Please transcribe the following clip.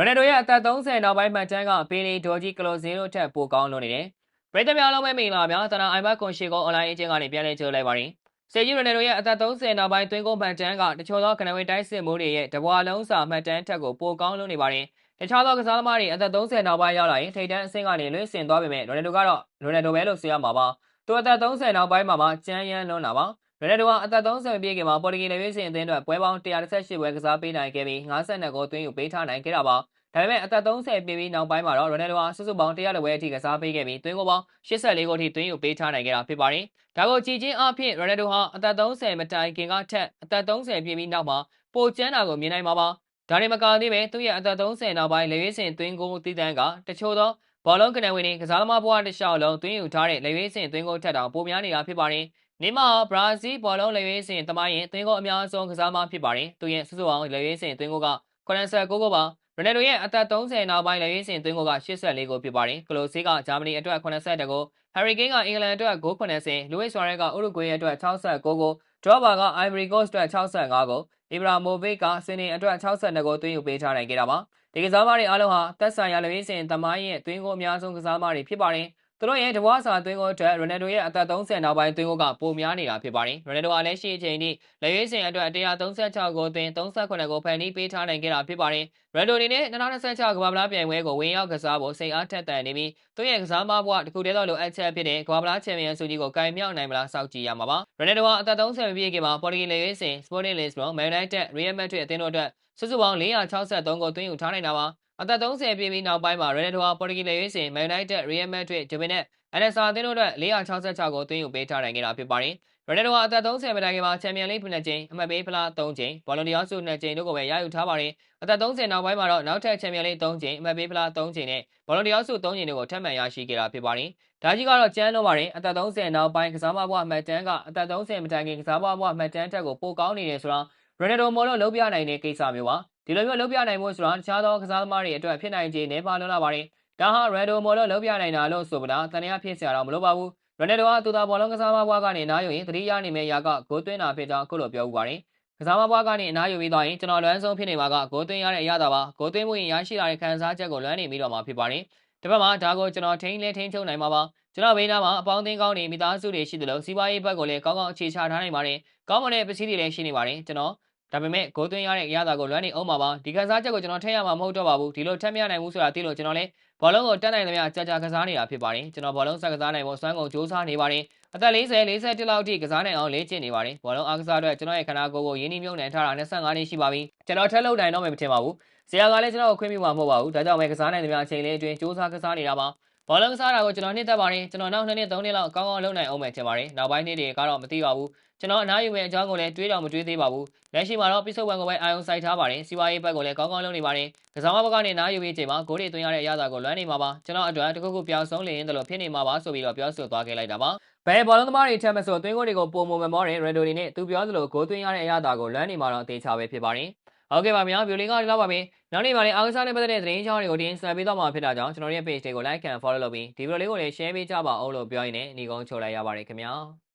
ရိုနယ်ဒိုရဲ့အသက်30နောက်ပိုင်းမှတ်တမ်းကပီလီဒေါ်ဂျီကလိုဇင်းတို့ထက်ပိုကောင်းလွန်းနေတယ်ပရိသတ်များလုံးပဲမင်္ဂလာများတနာအိုင်ဘတ်ကွန်ရှီကိုအွန်လိုင်းအချင်းကနေပြန်လည်ကြိုလိုက်ပါရင်စေဂျီရိုနယ်ဒိုရဲ့အသက်30နောက်ပိုင်းသွင်းကုန်မှတ်တမ်းကတချို့သောကနဝေတိုင်းစစ်မိုးတွေရဲ့တဘွာလုံးစာမှတ်တမ်းထက်ကိုပိုကောင်းလွန်းနေပါတယ်တခြားသောကစားသမားတွေအသက်30နောက်ပိုင်းရောက်လာရင်ထိပ်တန်းအဆင့်ကနေလွင့်ဆင်သွားပေမဲ့ရိုနယ်ဒိုကတော့ရိုနယ်ဒိုပဲလို့ဆိုရမှာပါသူအသက်30နောက်ပိုင်းမှာမှကျန်းရမ်းလွန်းတာပါ ရိုနယ်ဒိုဟာအသက်30ပြည့်ခင်မှာပေါ်တူဂီနယ်ရွေးစင်အသင်းအတွက်ပွဲပေါင်း118ပွဲကစားပေးနိုင်ခဲ့ပြီး52ဂိုးသွင်းယူပေးထားနိုင်ခဲ့တာပါဒါပေမဲ့အသက်30ပြည့်ပြီးနောက်ပိုင်းမှာတော့ရိုနယ်ဒိုဟာစုစုပေါင်း100ပွဲအထိကစားပေးခဲ့ပြီးသွင်းဂိုးပေါင်း84ဂိုးအထိသွင်းယူပေးထားနိုင်ခဲ့တာဖြစ်ပါတယ်ဒါကိုကြည်ချင်းအဖြစ်ရိုနယ်ဒိုဟာအသက်30မတိုင်ခင်ကထက်အသက်30ပြည့်ပြီးနောက်မှာပိုကျန်းတာကိုမြင်နိုင်မှာပါဒါနဲ့မကသေးပဲသူ့ရဲ့အသက်30နောက်ပိုင်းလေရွေးစင်သွင်းဂိုးတည်တန်းကတချို့သောဘောလုံးကနေဝင်တွေကစားသမားဘဝတစ်လျှောက်လုံးသွင်းယူထားတဲ့လေရွေးစင်သွင်းဂိုးထက်တောင်ပိုများနေတာဖြစ်ပါတယ်။ နေမှာဘရာဇီးဘောလုံးလေရွေးစင်တမိုင်းရင်သွင်းဂိုးအများဆုံးကစားသမားဖြစ်ပါတယ်။သူရဲ့စုစုပေါင်းလေရွေးစင်သွင်းဂိုးက89ဂိုးပါ။ရိုနယ်ဒိုရဲ့အသက်30နောက်ပိုင်းလေရွေးစင်သွင်းဂိုးက84ဂိုးဖြစ်ပါတယ်။ကလိုစီကဂျာမနီအတွက်82ဂိုး၊ဟယ်ရီကိန်းကအင်္ဂလန်အတွက်ဂိုး80၊လူးဝစ်ဆွာရဲကဥရုဂွေးအတွက်69ဂိုးကိုဒရော့ဘာကအိုင်ဗရီကို့စ်အတွက်65ဂိုး၊အီဗရာမိုဗစ်ကစနေအတွက်62ဂိုးသွင်းယူပေးထားနိုင်ခဲ့တာပါ။ဒီကစားသမားတွေအားလုံးဟာသက်ဆိုင်ရာလေရွေးစင်တမိုင်းရဲ့သွင်းဂိုးအများဆုံးကစားသမားတွေဖြစ်ပါတယ်။ သူတို့ရဲ့တဘွားစာသွင်းကိုအတွက်ရိုနယ်ဒိုရဲ့အသက်30နောက်ပိုင်းသွင်းကိုကပိုများနေတာဖြစ်ပါတယ်။ရိုနယ်ဒိုအားလည်းရှိအချိန်ထိလက်ရွေးစင်အတွက်136ဂိုးသွင်း38ဂိုးဖန်တီးပေးထားနိုင်ခဲ့တာဖြစ်ပါတယ်။ရိုနယ်ဒိုအနေနဲ့2026ကမ္ဘာ့ဗလားပြိုင်ပွဲကိုဝင်ရောက်ကစားဖို့စိတ်အားထက်သန်နေပြီးသူ့ရဲ့ကစားမဘွားတစ်ခုတည်းသောလိုအပ်ချက်ဖြစ်တဲ့ကမ္ဘာ့ဗလားချန်ပီယံဆုကြီးကိုကင်မြောက်နိုင်မလားစောင့်ကြည့်ရမှာပါ။ရိုနယ်ဒိုဟာအသက်30ပြည့်ကမှာပေါ်တူဂီလက်ရွေးစင် Sporting Lisbon, Man United, Real Madrid အသင်းတို့အတွက်စုစုပေါင်း463ဂိုးသွင်းယူထားနိုင်တာပါ။ အသက်30ပြည့်ပြီးနောက်ပိုင်းမှာရိုနယ်ဒိုဟာပေါ်တူဂီလက်ရွေးစင် Man United, Real Madrid, Juventus အန်နဆာအသင်းတို့အတွက်466ကိုသွင်းယူပေးထားနိုင်ခဲ့တာဖြစ်ပါတယ်။ရိုနယ်ဒိုဟာအသက်30မိနစ်ကမှာချန်ပီယံလိဂ်နှစ်ကြိမ်အမှတ်ပေးဖလား3ကြိမ်ဘောလုံးဒီယာဆု2ကြိမ်တို့ကိုပဲရယူထားပါတယ်။အသက်30နောက်ပိုင်းမှာတော့နောက်ထပ်ချန်ပီယံလိဂ်3ကြိမ်အမှတ်ပေးဖလား3ကြိမ်နဲ့ဘောလုံးဒီယာဆု3ကြိမ်တို့ကိုထပ်မံရရှိခဲ့တာဖြစ်ပါတယ်။ဒါကြီးကတော့ကျန်းလို့ပါတယ်အသက်30နောက်ပိုင်းကစားမဘွားမှတ်တမ်းကအသက်30မတိုင်ခင်ကစားမဘွားမှတ်တမ်းတက်ကိုပိုကောင်းနေတယ်ဆိုတော့ရိုနယ်ဒိုမိုလို့လုံးပြနိုင်တဲ့ကိစ္စမျိုးပါ။ ဒီလိုမျိုးလုံးပြနိုင်ဖို့ဆိုတာတခြားသောကစားသမားတွေအတွက်ဖြစ်နိုင်ခြေနည်းပါးလွန်းလာပါတယ်။ဒါဟာရန်ဒိုမိုလို့လုံးပြနိုင်တာလို့ဆိုပလားတန်ရဖြစ်စရာတော့မလိုပါဘူးရန်ဒိုကသူသာဘောလုံးကစားမဘွားကနေနားယူရင်သတိရနိုင်မယ့်ရာကဂိုးသွင်းတာဖြစ်ကြောင်းခုလိုပြောဥပါတယ်ကစားမဘွားကနေအနားယူပြီးသွားရင်ကျွန်တော်လွမ်းဆုံးဖြစ်နေမှာကဂိုးသွင်းရတဲ့အရာသာပါဂိုးသွင်းမှုရင်ရရှိလာတဲ့ခံစားချက်ကိုလွမ်းနေပြီးတော့မှာဖြစ်ပါတယ်တစ်ဖက်မှာဒါကိုကျွန်တော်ထိန်းလဲထိန်းချုပ်နိုင်မှာပါကျွန်တော်ဘေးနားမှာအပေါင်းအသင်းကောင်းတွေမိသားစုတွေရှိသလိုစီးပွားရေးဘက်ကိုလည်းကောင်းကောင်းအခြေချထားနိုင်ပါတယ်ကောင်းမွန်တဲ့ပစ္စည်းတွေလည်းရှိနေပါတယ်ကျွန်တော် ဒါပေမဲ့ဂိုးသွင်းရတဲ့အရာသာကိုလွမ်းနေအောင်ပါပါဒီကစားချက်ကိုကျွန်တော်ထည့်ရမှာမဟုတ်တော့ပါဘူးဒီလိုထက်မရနိုင်ဘူးဆိုတာသိလို့ကျွန်တော်လည်းဘောလုံးကိုတက်နိုင်သမျှကြာကြာကစားနေတာဖြစ်ပါတယ်ကျွန်တော်ဘောလုံးဆက်ကစားနိုင်ဖို့စွမ်းကုန်စူးစမ်းနေပါတယ်အသက်40 41လောက်အထိကစားနိုင်အောင်လေ့ကျင့်နေပါတယ်ဘောလုံးအားကစားအတွက်ကျွန်တော်ရဲ့ခန္ဓာကိုယ်ကိုရင်းနှီးမြှုပ်နှံထားတာ25နှစ်ရှိပါပြီကျွန်တော်ထက်လို့နိုင်တော့မယ်မထင်ပါဘူးဆရာကလည်းကျွန်တော်ကိုခွင့်ပြုမှာမဟုတ်ပါဘူးဒါကြောင့်ပဲကစားနိုင်သမျှအချိန်လေးအတွင်းစူးစမ်းကစားနေတာပါ ဘောလုံးကစားတာကိုကျွန်တော်နှစ်သက်ပါတယ်ကျွန်တော်နောက်2နှစ်3နှစ်လောက်ကောင်းကောင်းလုပ်နိုင်အောင်မယ်ထင်ပါတယ်နောက်ပိုင်းနှစ်တွေကတော့မသိပါဘူးကျွန်တော်အနားယူမဲ့အကြောင်းကိုလည်းတွေးတော့မတွေးသေးပါဘူးလက်ရှိမှာတော့ပြစ်ဆုပ်ပံကိုပဲအာယုံစိုက်ထားပါတယ်စီးပွားရေးဘက်ကိုလည်းကောင်းကောင်းလုပ်နေပါတယ်ကစားမဘက်ကနေနားယူပြီးချိန်မှာဂိုးတွေသွင်းရတဲ့အရာသာကိုလွမ်းနေမှာပါကျွန်တော်အတွက်တခုခုပြောင်းဆုံးလင်းတယ်လို့ဖြစ်နေမှာပါဆိုပြီးတော့ပြောဆိုသွားခဲ့လိုက်တာပါဘယ်ဘောလုံးသမားတွေချက်မဆိုသွင်းဂိုးတွေကိုပုံမမမောတဲ့ရန်ဒိုတွေနဲ့သူပြောသလိုဂိုးသွင်းရတဲ့အရာသာကိုလွမ်းနေမှာတော့အသေးချပဲဖြစ်ပါတယ် ဟုတ်ကဲ့ပါဗျာဗီဒီယိုလေးကဒီလောက်ပါပဲနောက်နေ့မှလည်းအားကစားနဲ့ပတ်သက်တဲ့သတင်းကြောင်းတွေကိုတင်ဆက်ပေးတော့မှာဖြစ်တာကြောင့်ကျွန်တော်ရဲ့ page တွေကို like and follow လုပ်ပြီးဒီဗီဒီယိုလေးကိုလည်း share ပေးကြပါအောင်လို့ပြောရင်းနဲ့ညီကုန်းချုပ်လိုက်ရပါတယ်ခင်ဗျာ